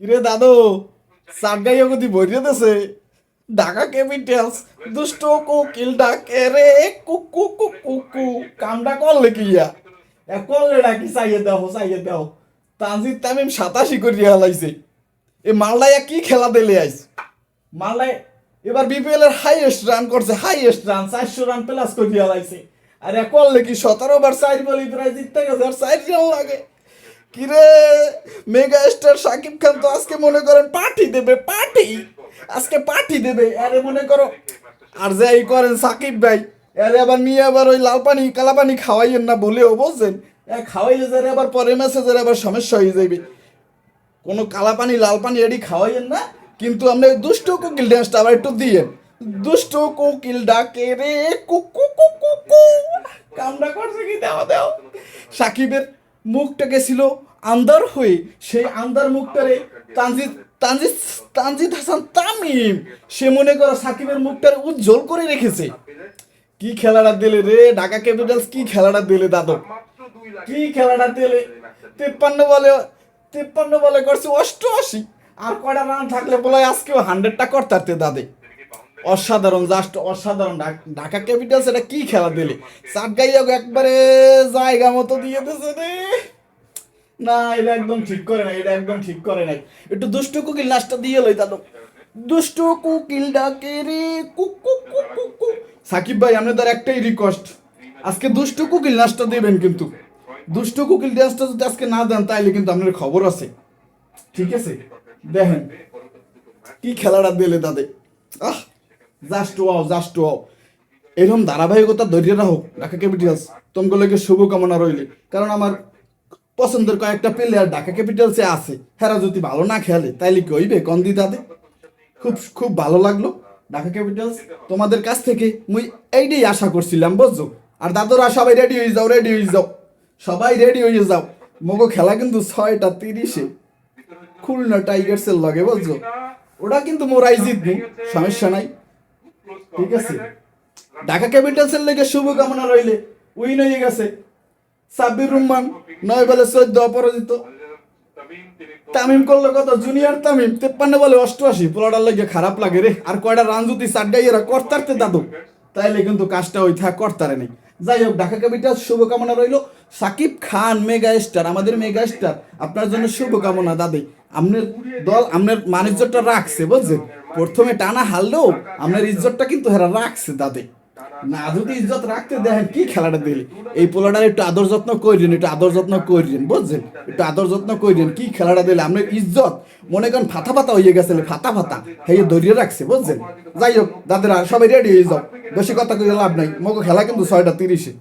কিরে দাদু সারগাই গতি ভরিয়ে দেছে। ঢাকা ক্যাপিটালস দুষ্ট কোকিল ডাকে রে কুকু কুকু কু কামটা করলে কি ইয়া। করলে ডাকি চাইয়ে দাও চাইয়ে দাও। তানজিদ তামিম সাতাশি করিয়া হালাইছে এ মালদায়া কি খেলা দিলে আইস? মালদায় এবার বিপিএল এর হাইয়েস্ট রান করছে হাইয়েস্ট রান চারশো রান প্লাস করিয়া হালাইছে আর এ করলে কি, সতেরো বার চার বলি প্রায় জিততে গেছে, আর চার রান লাগে। কিরে? মেগা স্টার সাকিব খান তো আজকে মনে করেন পার্টি দেবে পার্টি আজকে পার্টি দেবে। আরে মনে করো, আর যাই করেন সাকিব ভাই আরে আবার নিয়ে আবার ওই লাল পানি, কালা পানি খাওয়াইয়েন না বলেও বুঝছেন? এ খাওয়াইলে যারে আবার পরে ম্যাচে যারে আবার সমস্যা হয়ে যাবে কোনো কালা পানি, লাল পানি এডি খাওয়াইয়েন না, কিন্তু আপনি দুষ্ট কোকিল ড্যান্সটা আবার একটু দিয়েন। দুষ্ট কোকিল ডাকে রে, কুকু কুকু কু কামটা করছে কি? দেওয়া দেও। সাকিবের মুখটা গেছিল আন্দার হয়ে সেই আন্দার মুখটারে তানজিদ তানজিদ তানজিদ হাসান তামিম, সে মনে করো সাকিবের মুখটারে উজ্জ্বল করে রেখেছে। কি খেলাটা দিলে রে ঢাকা ক্যাপিটালস? কি খেলাটা দিলে দাদু? কি খেলাটা দিলে? তিপ্পান্ন বলে তিপ্পান্ন বলে করছে অষ্টআশি। আর কয়টা রান থাকলে বলে, আজকেও হান্ড্রেডটা করতে দাদে। অসাধারণ জাস্ট অসাধারণ। ঢাক- ক্যাপিটালস এটা কি খেলা দিলে? চাটগাইয়া একবারে জায়গা মতো দিয়ে দিয়েছে রে। না, এটা একদম ঠিক করে নাই, এটা একদম ঠিক করে নাই। একটু দুষ্টু কুকিল নাচটা দিয়ে লই দাদু দুষ্টু কুকিল ডাকে রে কুকু কুকু সাকিব ভাই আপনাদের একটাই রিকোয়েস্ট আজকে দুষ্টু কুকিল নাচটা দিবেন কিন্তু। দুষ্টু কুকিল ডান্সটা যদি আজকে না দেন, তাইলে কিন্তু আপনার খবর আছে। ঠিক আছে? দেখেন। কি খেলাটা দিলে দাদে আহ! জাস্ট ওয়াও জাস্ট ওয়াও এরকম ধারাবাহিকতা ধৈর্য রাখো ঢাকা ক্যাপিটালস তোমাগুলোকে শুভকামনা রইলে। কারণ আমার পছন্দের কয়েকটা প্লেয়ার ঢাকা ক্যাপিটালসে আছে, হেরা যদি ভালো না খেলে, তাইলে কি হইবে কন্দি দাদে খুব খুব ভালো লাগল। ঢাকা ক্যাপিটালস, তোমাদের কাছ থেকে মুই এইটাই আশা করছিলাম, বুঝছ? আর দাদুরা সবাই রেডি হয়ে যাও রেডি হয়ে যাও। সবাই রেডি হয়ে যাও। মগো খেলা কিন্তু ছয়টা তিরিশে। খুলনা টাইগার্সের লগে, বুঝছ? ওটা কিন্তু মোরাই জিতবো, সমস্যা নাই। ঠিক আছে। ঢাকা ক্যাপিটালসের লেগে শুভকামনা রইলে। উইন হয়ে গেছে। সাব্বির রহমান নয় বলে চোদ্দ অপরাজিত। তামিম করল কত? জুনিয়র তামিম তেপ্পান্ন বলে অষ্টআশি। পোলাটার লাগে খারাপ লাগে রে। আর কয়টা রান যদি এরা কর্তারতে দাদু? তাইলে কিন্তু কাজটা ওই থাক কর্তারে নেই। যাই হোক ঢাকা ক্যাপিটাল শুভকামনা রইল। সাকিব খান মেগা স্টার আমাদের মেগা স্টার আপনার জন্য শুভকামনা দাদি। আপনার দল আপনার মানিজ্যটা রাখছে বুঝছেন? প্রথমে টানা হারলেও আপনার ইজ্জতটা কিন্তু হেরা রাখছে দাদি। না, যদি ইজ্জত রাখতে দেখেন কি খেলাটা দিলে। এই পোলাটার একটু আদর যত্ন করিলেন একটু আদর যত্ন করিলেন বুঝছেন? একটু আদর যত্ন করিলেন কি খেলাটা দিলে? আপনার ইজ্জত। মনে করেন ফাতা ফাতা হয়ে গেছে, ফাতা ফাতা। হেয়ে ধরিয়ে রাখছে, বুঝছেন? যাই হোক, দাদারা, সবাই রেডি হয়ে যাও। বেশি কথা কই লাভ নাই। মগো খেলা কিন্তু ছয়টা তিরিশে।